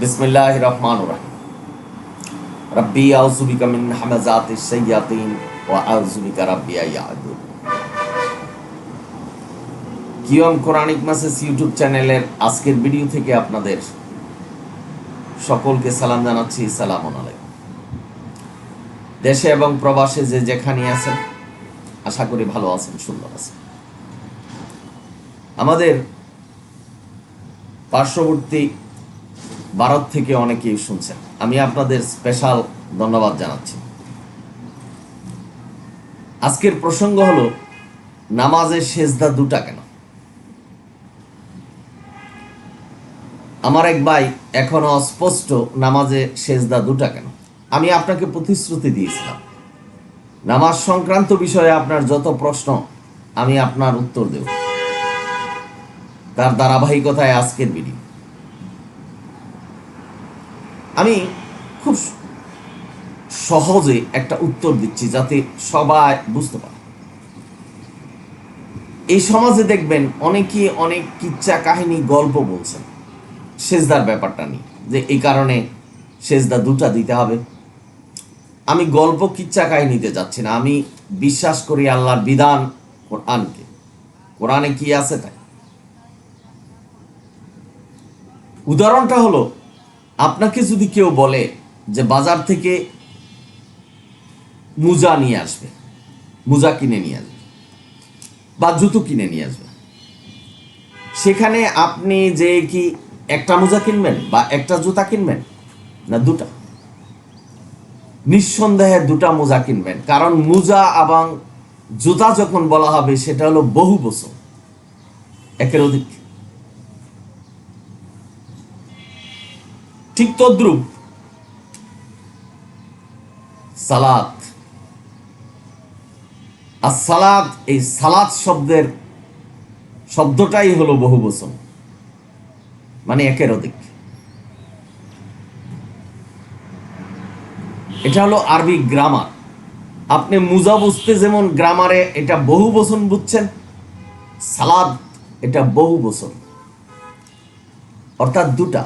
বিসমিল্লাহ রহমান রাহিম। রব্বি আউজুবিকা মিন হামাজাতি সাইয়াতিন ওয়া আউজুবিকা রাব্বি আয়াদুন কিয়ম কোরআনিক মাসেস ইউটিউব চ্যানেলের আজকের ভিডিও থেকে আপনাদের সকলকে সালাম জানাচ্ছি সালাম আলাইকুম। দেশে এবং প্রবাসে যে যেখানে আছেন, আশা করি ভালো আছেন, সুন্দর আছেন। আমাদের পার্শ্ববর্তী ভারত থেকে অনেকেই শুনছেন। আমি আপনাদের স্পেশাল ধন্যবাদ জানাচ্ছি। আজকের প্রসঙ্গ হলো, নামাজের সেজদা দুটা কেন? আমার এক ভাই এখনও অস্পষ্ট নামাজে সেজদা দুটা কেন? আমি আপনাকে প্রতিশ্রুতি দিয়েছিলাম। নামাজ সংক্রান্ত বিষয়ে আপনার যত প্রশ্ন, আমি আপনার উত্তর দেব। তার ধারাবাহিকতায় আজকের ভিডিও আমি খুব সহজে একটা উত্তর দিচ্ছি যাতে সবাই বুঝতে পারে। এই সমাজে দেখবেন অনেকে অনেক কিচ্ছা কাহিনী গল্প বলছেন। সেজদার ব্যাপারটা নিয়ে, যে এই কারণে সেজদা দুটা দিতে হবে। আমি গল্প কিচ্ছা কাহিনীতে যাচ্ছি না, আমি বিশ্বাস করি আল্লাহর বিধান কোরআনকে। কোরআনে কি আছে তাই? উদাহরণটা হলো আপনাকে যদি কেউ বলে যে বাজার থেকে মুজা নিয়ে আসবে, মুজা কিনে নিয়ে আসবে বা জুতো কিনে নিয়ে আসবে, সেখানে আপনি যে কি একটা মোজা কিনবেন বা একটা জুতা কিনবেন না দুটা? নিঃসন্দেহে দুটা মোজা কিনবেন। কারণ মোজা এবং জুতা যখন বলা হবে, সেটা হলো বহু বছর, একের অধিক। ঠিক তদ্রুপ। সালাত। আর সালাত, এই সালাত শব্দের শব্দটাই হলো বহু বচন মানে একের অধিক। এটা হলো আরবি গ্রামার আপনি মুজা বুঝতে যেমন গ্রামারে এটা বহু বচন বুঝছেন সালাদ এটা বহু বচন অর্থাৎ দুটা।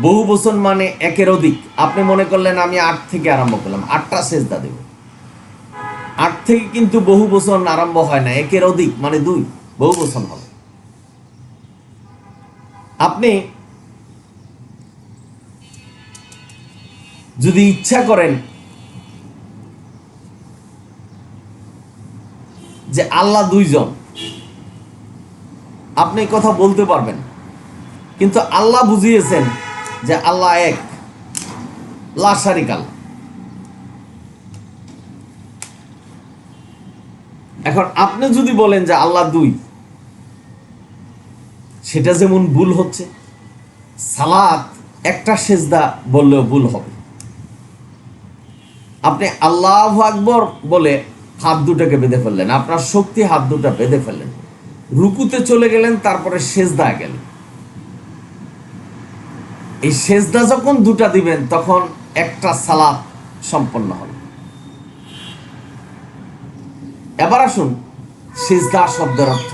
বহু বচন মানে একের অধিক। আপনি মনে করলেন আমি আট থেকে আরম্ভ করলাম। আটটা সেজদা দেব। আট থেকে কিন্তু বহু বচন আরম্ভ হয় না। একের অধিক মানে দুই। বহু বচন হবে। আপনি যদি ইচ্ছা করেন যে আল্লাহ দুইজন, আপনি কথা বলতে পারবেন। কিন্তু আল্লাহ বুঝিয়েছেন যে আল্লাহ এক লাশারিক আল্লাহ এখন আপনি যদি বলেন যে আল্লাহ দুই, সেটা যেমন ভুল হচ্ছে, সালাত একটা সেজদা বললেও ভুল হবে। আপনি আল্লাহ আকবর বলে হাত দুটাকে বেঁধে ফেললেন, আপনার শক্তি হাত দুটা বেঁধে ফেললেন, রুকুতে চলে গেলেন, তারপরে সেজদা গেলেন। এই সেজদা যখন দুটা দিবেন, তখন একটা সালাত সম্পন্ন হবে। এবার আসুন সেজদা শব্দের অর্থ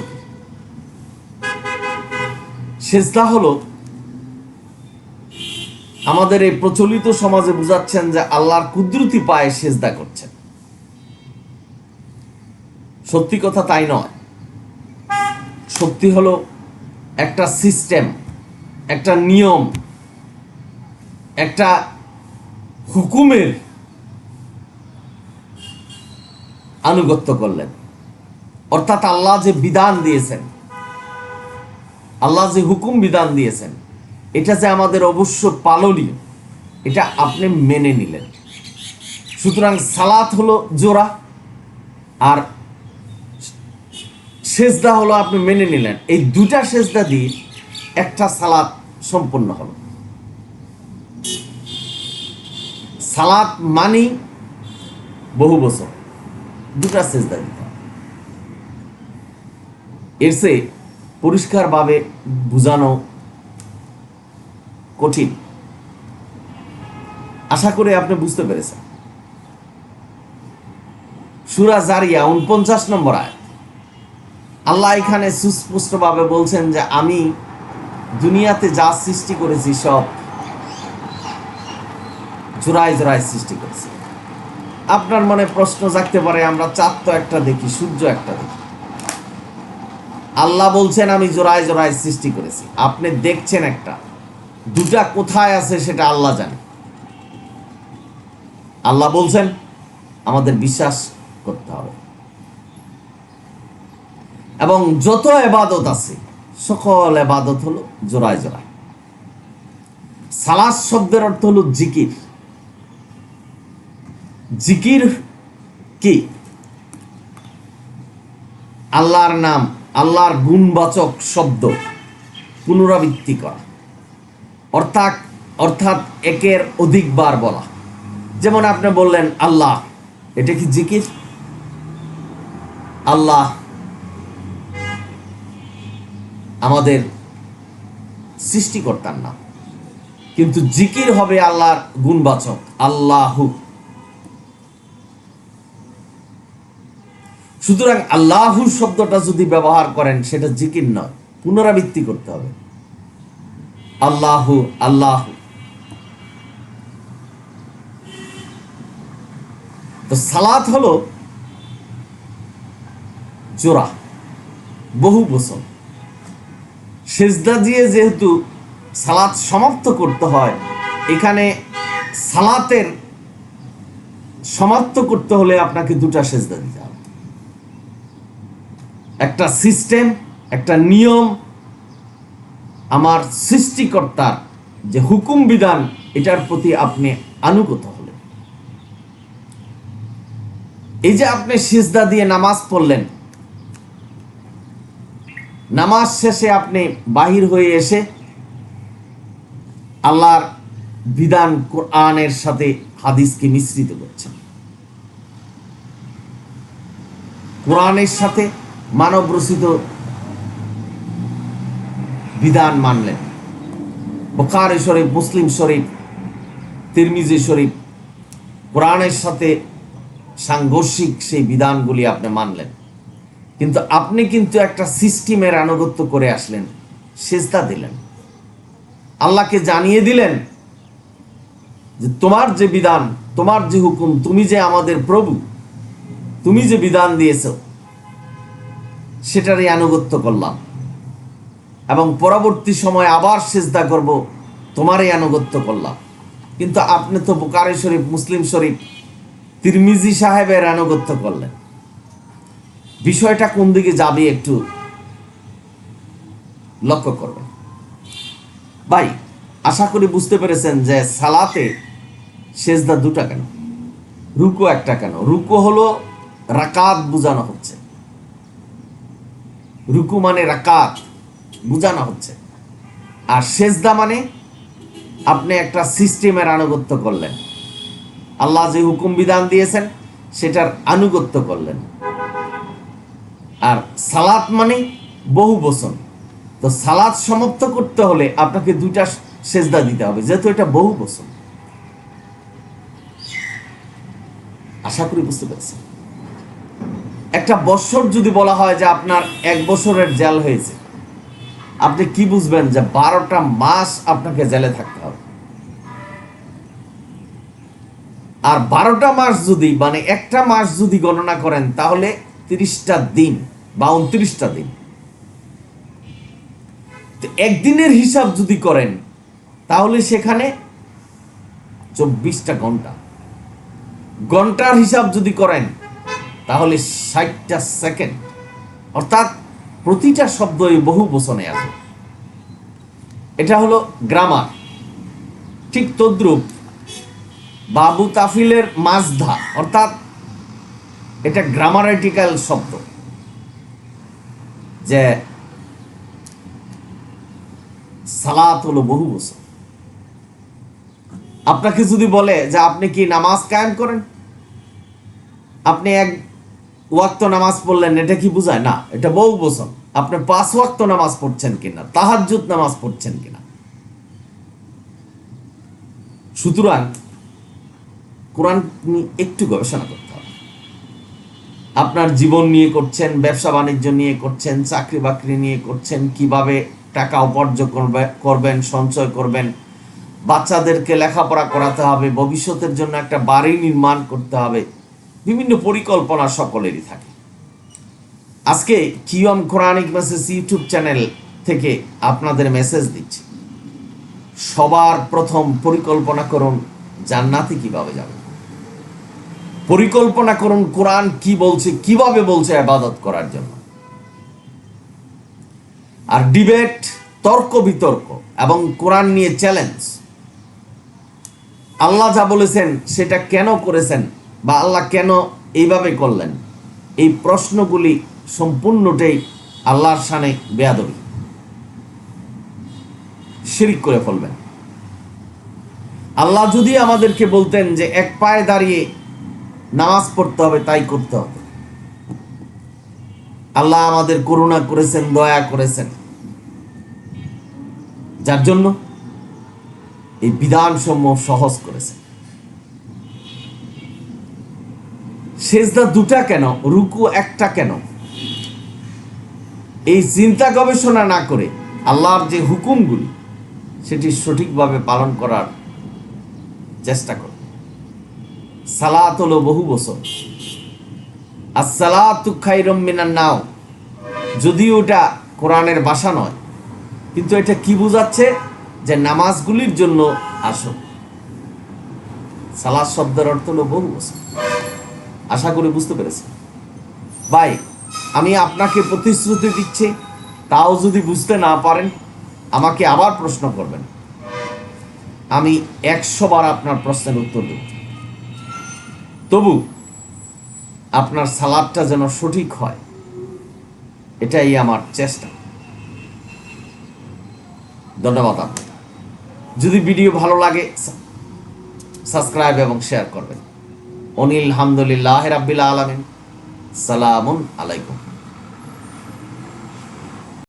সেজদা হলো, আমাদের এই প্রচলিত সমাজে বুঝাচ্ছেন যে আল্লাহর কুদরতি পায়ে সেজদা করছেন। সত্যি কথা তাই নয়। সত্যি হলো একটা সিস্টেম, একটা নিয়ম একটা হুকুমের আনুগত্য করলেন। অর্থাৎ আল্লাহ যে বিধান দিয়েছেন, আল্লাহ যে হুকুম বিধান দিয়েছেন, এটা যে আমাদের অবশ্য পালনীয়, এটা আপনি মেনে নিলেন। সুতরাং সালাত হলো জোড়া, আর সেজদা হলো আপনি মেনে নিলেন। এই দুটা সেজদা দিয়ে একটা সালাত সম্পন্ন হলো। সালাত মানি বহু বছর। দুটা সেজদা দিতে এর সে পরিষ্কারভাবে বোঝানো কঠিন। আশা করে আপনি বুঝতে পেরেছেন। সুরা জারিয়া উনপঞ্চাশ নম্বর আয় আল্লাহ এখানে সুস্পষ্টভাবে বলছেন যে আমি দুনিয়াতে যা সৃষ্টি করেছি সব জোড়ায় জোড়ায় সৃষ্টি করেছি। আপনার মনে প্রশ্ন জাগতে পারে, আমরা চাঁদ তো একটা দেখি, সূর্য একটা দেখি। আল্লাহ বলছেন, আমি জোড়ায় জোড়ায় সৃষ্টি করেছি। আপনি দেখছেন একটা। দুটা কোথায় আছে সেটা আল্লাহ জানে। আল্লাহ বলছেন, আমাদের বিশ্বাস করতে হবে। এবং যত এবাদত আছে, সকল এবাদত হলো জোড়ায় জোড়ায় সালাস শব্দের অর্থ হলো জিকির। জিকির কি? আল্লাহর নাম, আল্লাহর গুণবাচক শব্দ পুনরাবৃত্তি করা। অর্থাৎ অর্থাৎ একের অধিকবার বলা। যেমন আপনি বললেন, আল্লাহ, এটা কি জিকির? আল্লাহ আমাদের সৃষ্টিকর্তার নাম। কিন্তু জিকির হবে আল্লাহর গুণবাচক, আল্লাহু। সুতরাং আল্লাহু শব্দটা যদি ব্যবহার করেন, সেটা জিকির নয়, পুনরাবৃত্তি করতে হবে। আল্লাহু আল্লাহু। তো সালাত হলো জোড়া, বহু বচন সেজদা দিয়ে যেহেতু সালাত সমাপ্ত করতে হয়, এখানে সালাতের সমাপ্ত করতে হলে আপনাকে দুটা সেজদা দিতে হবে। একটা সিস্টেম, একটা নিয়ম আমার সৃষ্টিকর্তার যে হুকুম বিধান, এটার প্রতি আপনি আনুগত হলেন। এই যে আপনি সিজদা দিয়ে নামাজ পড়লেন, নামাজ শেষে আপনি বাহির হয়ে এসে আল্লাহর বিধান কোরআনের সাথে হাদিসকে মিশ্রিত করছেন। কোরআনের সাথে মানব রচিত বিধান মানলেন বোখারি শরীফ, মুসলিম শরীফ, তিরমিজি শরীফ, কোরআনের সাথে সাংঘর্ষিক সেই বিধানগুলি আপনি মানলেন। কিন্তু আপনি কিন্তু একটা সিস্টেমের আনুগত্য করে আসলেন, সেজদা দিলেন। আল্লাহকে জানিয়ে দিলেন যে তোমার যে বিধান, তোমার যে হুকুম, তুমি যে আমাদের প্রভু, তুমি যে বিধান দিয়েছ সেটারই আনুগত্য করলাম। এবং পরবর্তী সময় আবার সেজদা করব, তোমারই আনুগত্য করলাম। কিন্তু আপনি তো বুকারি শরীফ, মুসলিম শরীফ, তিরমিজি সাহেবের আনুগত্য করলেন। বিষয়টা কোন দিকে যাবে একটু লক্ষ্য করবেন। ভাই, আশা করি বুঝতে পেরেছেন যে সালাতে সেজদা দুটা কেন? রুকো একটা কেন? রুকো হলো রাকাত বোঝানো হচ্ছে। রুকু মানে রাকাত, বোঝানো হচ্ছে। আর সেজদা মানে আপনি একটা সিস্টেমের আনুগত্য করলেন। আল্লাহ যে হুকুম বিধান দিয়েছেন, সেটার আনুগত্য করলেন। আর সালাত মানে বহু বচন। তো সালাদ সমাপ্ত করতে হলে আপনাকে দুইটা সেজদা দিতে হবে, যেহেতু এটা বহু বচন। আশা করি বুঝতে পেরেছেন। একটা বছর যদি বলা হয় যে আপনার এক বছরের জেল হয়েছে, আপনি কি বুঝবেন যে বারোটা মাস আপনাকে জেলে থাকতে হবে? আর বারোটা মাস যদি মানে একটা মাস যদি গণনা করেন, তাহলে তিরিশটা দিন বা উনত্রিশটা দিন। একদিনের হিসাব যদি করেন, তাহলে সেখানে চব্বিশটা ঘণ্টা। ঘণ্টার হিসাব যদি করেন তাহলে ষাটটা সেকেন্ড অর্থাৎ প্রতিটা শব্দই বহু বচনে আছে। এটা হলো গ্রামার ঠিক তদ্রুপ বাবু তাফিলের মাজধা, অর্থাৎ এটা গ্রামারেটিক্যাল শব্দ। যে সালাত হলো বহু বছর আপনাকে যদি বলে যে আপনি কি নামাজ কায়েম করেন? আপনি এক ওয়াক্ত নামাজ পড়লেন, এটা কি বোঝায়? না, এটা বহু বছর আপনি পাঁচ ওয়াক্ত নামাজ পড়ছেন কিনা? তাহাজ্জুদ নামাজ পড়ছেন কিনা? সুতরাং কোরআন নিয়ে একটু গবেষণা করতে হবে। আপনার জীবন নিয়ে করছেন, ব্যবসা বাণিজ্য নিয়ে করছেন, চাকরি বাকরি নিয়ে করছেন, কীভাবে টাকা উপার্জন করবে, করবেন, সঞ্চয় করবেন, বাচ্চাদেরকে লেখাপড়া করাতে হবে, ভবিষ্যতের জন্য একটা বাড়ি নির্মাণ করতে হবে বিভিন্ন পরিকল্পনা সকলেরই থাকে। আজকে কিয়ম কোরআনিক মেসেজ ইউটিউব চ্যানেল থেকে আপনাদের মেসেজ দিচ্ছি। সবার প্রথম পরিকল্পনা করুন জান্নাতে কীভাবে যাবে। পরিকল্পনা করুন কোরআন কি বলছে, কীভাবে বলছে আবাদত করার জন্য। আর ডিবেট, তর্ক, বিতর্ক এবং কোরআন নিয়ে চ্যালেঞ্জ আল্লাহ যা বলেছেন সেটা কেন করেছেন বা আল্লাহ কেন এইভাবে করলেন? এই প্রশ্নগুলি সম্পূর্ণটাই আল্লাহর সানে বেয়াদবি। শিরিক করে ফেলবেন। আল্লাহ যদি আমাদেরকে বলতেন যে এক পায়ে দাঁড়িয়ে নামাজ পড়তে হবে, তাই করতে হবে। আল্লাহ আমাদের করুণা করেছেন, দয়া করেছেন। যার জন্য এই বিধানসমূহ সহজ করেছেন। সেজদা দুটা কেন? রুকু একটা কেন? এই চিন্তা গবেষণা না করে আল্লাহর যে হুকুমগুলি, সেটি সঠিকভাবে পালন করার চেষ্টা করো। সালাত হলো বহু বছর। আর সালাতু মিনান নাও। যদিও ওটা কোরআনের বাসা নয়, কিন্তু এটা কি বোঝাচ্ছে? যে নামাজগুলির জন্য আসো। সালাদ শব্দের অর্থ হলো বহু বছর। আশা করি বুঝতে পেরেছি। ভাই, আমি আপনাকে প্রতিশ্রুতি দিচ্ছি, তাও যদি বুঝতে না পারেন, আমাকে আবার প্রশ্ন করবেন। আমি একশো বার আপনার প্রশ্নের উত্তর দেব। তবু আপনার সালাদটা যেন সঠিক হয়, এটাই আমার চেষ্টা। ধন্যবাদ আপনাকে। যদি ভিডিও ভালো লাগে, সাবস্ক্রাইব এবং শেয়ার করবেন। অনিল হামদুলিল্লাহ রাব্বিল আলমিন সালামুন আলাইকুম।